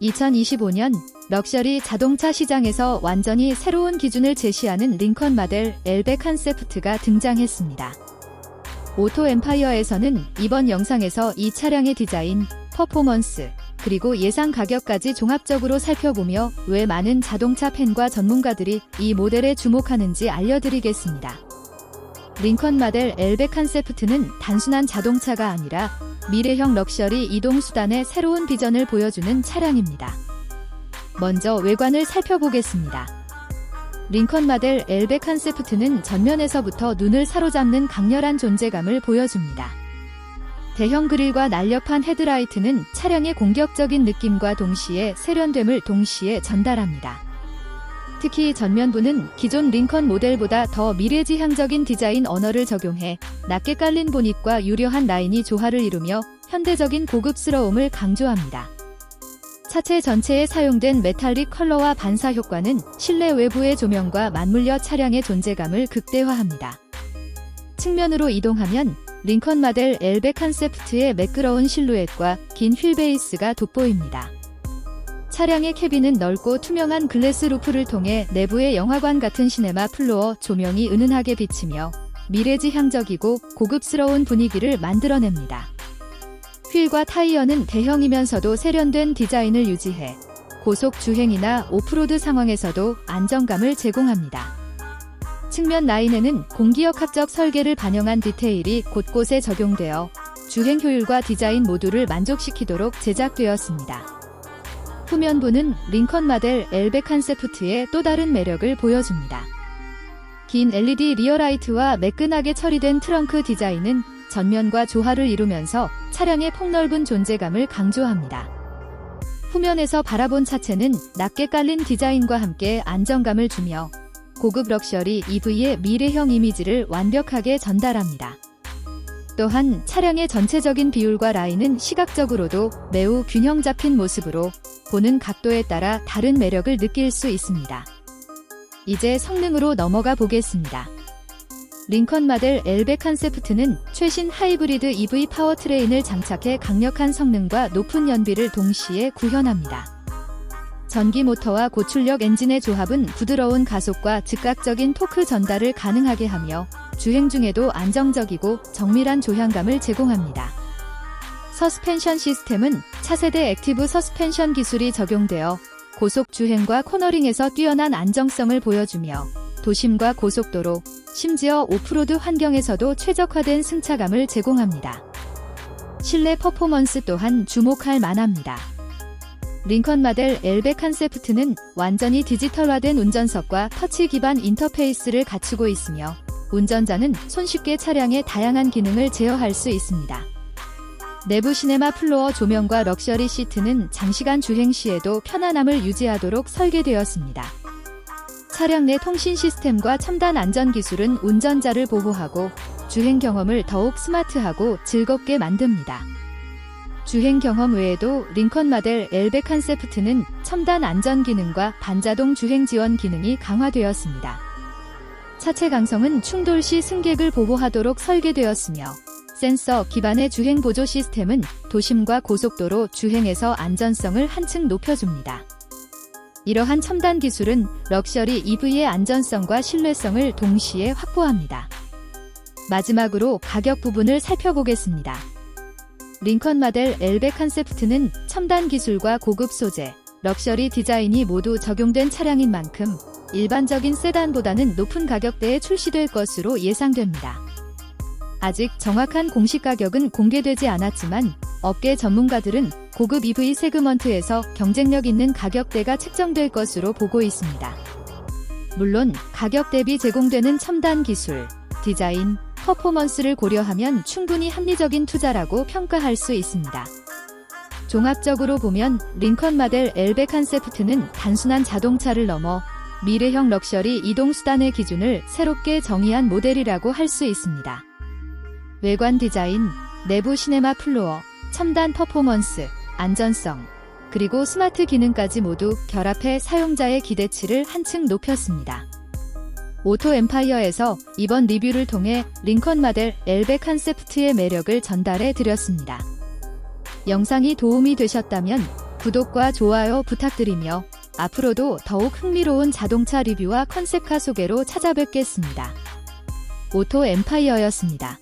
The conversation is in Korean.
2025년 럭셔리 자동차 시장에서 완전히 새로운 기준을 제시하는 링컨 마델 엘베 컨세프트가 등장했습니다. 오토 엠파이어에서는 이번 영상에서 이 차량의 디자인, 퍼포먼스, 그리고 예상 가격까지 종합적으로 살펴보며 왜 많은 자동차 팬과 전문가들이 이 모델에 주목하는지 알려드리겠습니다. 링컨 마델 엘베 컨세프트는 단순한 자동차가 아니라 미래형 럭셔리 이동 수단의 새로운 비전을 보여주는 차량입니다. 먼저 외관을 살펴보겠습니다. 링컨 마델 엘베 컨세프트는 전면에서부터 눈을 사로잡는 강렬한 존재감을 보여줍니다. 대형 그릴과 날렵한 헤드라이트는 차량의 공격적인 느낌과 동시에 세련됨을 동시에 전달합니다. 특히 전면부는 기존 링컨 모델보다 더 미래지향적인 디자인 언어를 적용해 낮게 깔린 보닛과 유려한 라인이 조화를 이루며 현대적인 고급스러움을 강조합니다. 차체 전체에 사용된 메탈릭 컬러와 반사 효과는 실내 외부의 조명과 맞물려 차량의 존재감을 극대화합니다. 측면으로 이동하면 링컨 마델 엘베 컨세프트의 매끄러운 실루엣과 긴 휠베이스가 돋보입니다. 차량의 캐빈은 넓고 투명한 글래스 루프를 통해 내부의 영화관 같은 시네마 플로어 조명이 은은하게 비치며 미래지향적이고 고급스러운 분위기를 만들어냅니다. 휠과 타이어는 대형이면서도 세련된 디자인을 유지해 고속 주행이나 오프로드 상황에서도 안정감을 제공합니다. 측면 라인에는 공기역학적 설계를 반영한 디테일이 곳곳에 적용되어 주행 효율과 디자인 모두를 만족시키도록 제작되었습니다. 후면부는 링컨 마델 엘베 컨세프트의 또 다른 매력을 보여줍니다. 긴 LED 리어라이트와 매끈하게 처리된 트렁크 디자인은 전면과 조화를 이루면서 차량의 폭넓은 존재감을 강조합니다. 후면에서 바라본 차체는 낮게 깔린 디자인과 함께 안정감을 주며 고급 럭셔리 EV의 미래형 이미지를 완벽하게 전달합니다. 또한 차량의 전체적인 비율과 라인은 시각적으로도 매우 균형 잡힌 모습으로 보는 각도에 따라 다른 매력을 느낄 수 있습니다. 이제 성능으로 넘어가 보겠습니다. 링컨 마델 엘베 컨세프트는 최신 하이브리드 EV 파워트레인을 장착해 강력한 성능과 높은 연비를 동시에 구현합니다. 전기 모터와 고출력 엔진의 조합은 부드러운 가속과 즉각적인 토크 전달을 가능하게 하며 주행 중에도 안정적이고 정밀한 조향감을 제공합니다. 서스펜션 시스템은 차세대 액티브 서스펜션 기술이 적용되어 고속 주행과 코너링에서 뛰어난 안정성을 보여주며 도심과 고속도로, 심지어 오프로드 환경에서도 최적화된 승차감을 제공합니다. 실내 퍼포먼스 또한 주목할 만합니다. 링컨 마델 엘베 컨세프트는 완전히 디지털화된 운전석과 터치 기반 인터페이스를 갖추고 있으며 운전자는 손쉽게 차량의 다양한 기능을 제어할 수 있습니다. 내부 시네마 플로어 조명과 럭셔리 시트는 장시간 주행 시에도 편안함을 유지하도록 설계되었습니다. 차량 내 통신 시스템과 첨단 안전 기술은 운전자를 보호하고 주행 경험을 더욱 스마트하고 즐겁게 만듭니다. 주행 경험 외에도 링컨 마델 엘베 컨세프트는 첨단 안전 기능과 반자동 주행 지원 기능이 강화되었습니다. 차체 강성은 충돌 시 승객을 보호하도록 설계되었으며 센서 기반의 주행 보조 시스템은 도심과 고속도로 주행에서 안전성을 한층 높여줍니다. 이러한 첨단 기술은 럭셔리 EV의 안전성과 신뢰성을 동시에 확보합니다. 마지막으로 가격 부분을 살펴보겠습니다. 링컨 마델 엘베 컨세프트는 첨단 기술과 고급 소재, 럭셔리 디자인이 모두 적용된 차량인 만큼 일반적인 세단보다는 높은 가격대에 출시될 것으로 예상됩니다. 아직 정확한 공식 가격은 공개되지 않았지만 업계 전문가들은 고급 EV 세그먼트에서 경쟁력 있는 가격대가 책정될 것으로 보고 있습니다. 물론 가격 대비 제공되는 첨단 기술, 디자인, 퍼포먼스를 고려하면 충분히 합리적인 투자라고 평가할 수 있습니다. 종합적으로 보면 링컨 마델 엘베 컨세프트는 단순한 자동차를 넘어 미래형 럭셔리 이동 수단의 기준을 새롭게 정의한 모델이라고 할 수 있습니다. 외관 디자인, 내부 시네마 플로어, 첨단 퍼포먼스, 안전성, 그리고 스마트 기능까지 모두 결합해 사용자의 기대치를 한층 높였습니다. 오토 엠파이어에서 이번 리뷰를 통해 링컨 마델 엘베 컨세프트의 매력을 전달해 드렸습니다. 영상이 도움이 되셨다면 구독과 좋아요 부탁드리며 앞으로도 더욱 흥미로운 자동차 리뷰와 컨셉카 소개로 찾아뵙겠습니다. 오토 엠파이어였습니다.